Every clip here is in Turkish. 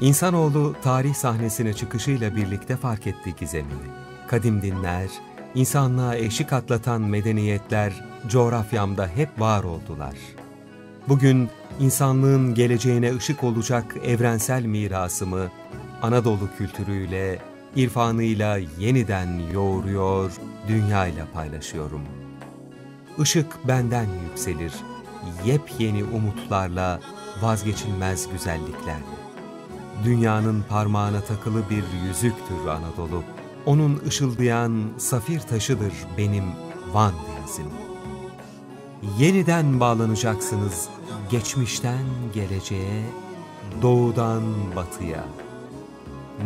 İnsanoğlu tarih sahnesine çıkışıyla birlikte fark etti gizemini. Kadim dinler, insanlığa eşik atlatan medeniyetler coğrafyamda hep var oldular. Bugün insanlığın geleceğine ışık olacak evrensel mirasımı Anadolu kültürüyle, irfanıyla yeniden yoğuruyor, dünyayla paylaşıyorum. Işık benden yükselir, yepyeni umutlarla, vazgeçilmez güzelliklerle. Dünyanın parmağına takılı bir yüzüktür Anadolu. Onun ışıldayan safir taşıdır benim Van denizim. Yeniden bağlanacaksınız geçmişten geleceğe, doğudan batıya.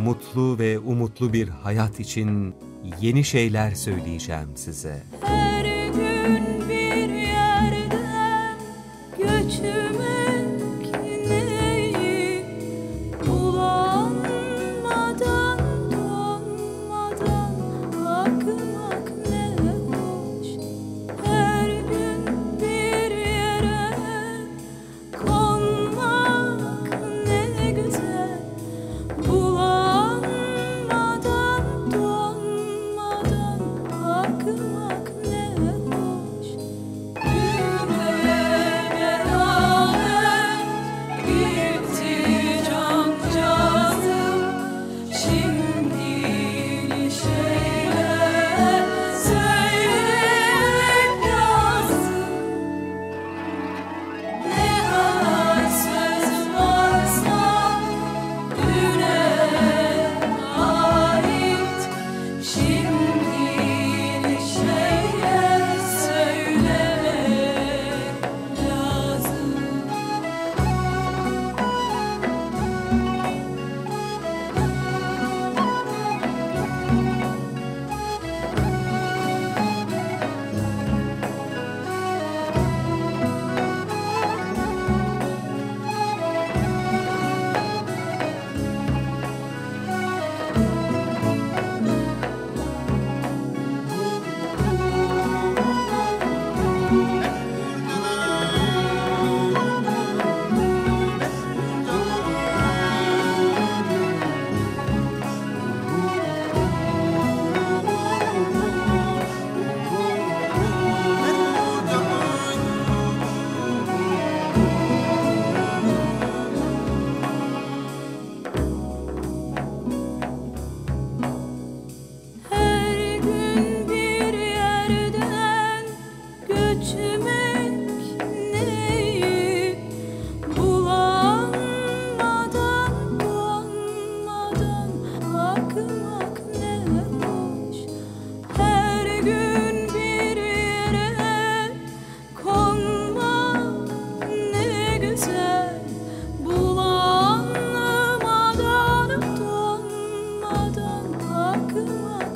Mutlu ve umutlu bir hayat için yeni şeyler söyleyeceğim size. Her Come on.